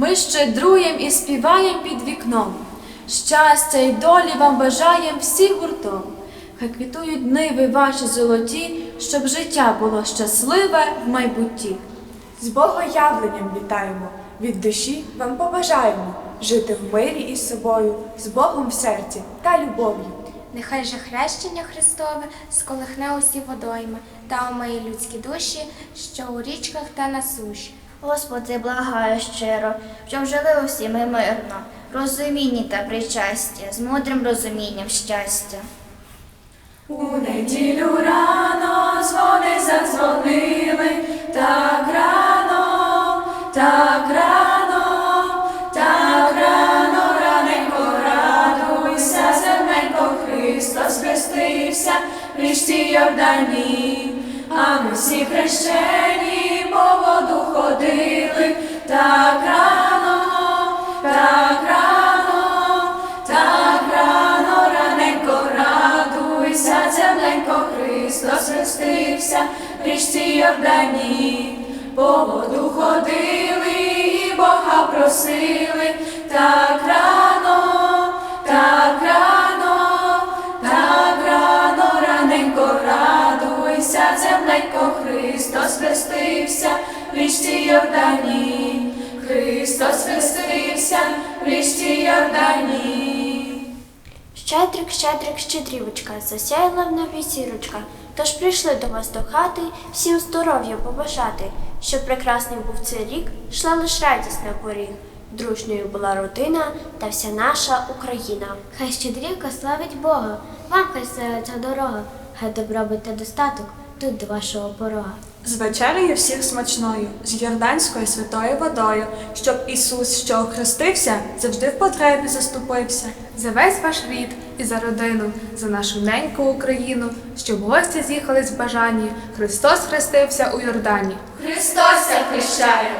Ми щедруєм і співаєм під вікном. Щастя й долі вам бажаєм всі гуртом. Хай квітують ниви ваші золоті, щоб життя було щасливе в майбутті. З Богоявленням вітаємо, від душі вам побажаємо жити в мирі із собою, з Богом в серці та любов'ю. Нехай же хрещення Христове сколихне усі водойми та омиє людські душі, що у річках та на суші. Господи, благаю щиро, щоб жили усі ми мирно, розумінні та причастя, з мудрим розумінням щастя. У неділю рано дзвони задзвонили, так рано, так рано, так рано, раненько радуйся, земленько Христос хрестився річці Йордані, а ми всі хрещені ходили, так рано, так рано, так рано, раненько радуйся, земленько Христос хрестився в річці Йордані, по воду ходили і Бога просили, так рано, земленько Христос хрестився в річці Йордані, Христос хрестився в річці Йордані. Щедрик, щедрик, щедрівочка, засяяла в небі сірочка. Тож прийшли до вас до хати всім здоров'я побажати, щоб прекрасний був цей рік, йшла лиш радість на поріг. Дружньою була родина та вся наша Україна. Хай щедрівка славить Бога, вам хай селиться дорога, хай добробут та достаток тут до вашого порога. З вечерею всіх смачною, з Йорданською святою водою, щоб Ісус, що охрестився, завжди в потребі заступився. За весь ваш рід і за родину, за нашу неньку Україну, щоб гості з'їхались в бажанні, Христос хрестився у Йордані. Христос хрещаю! хрещає,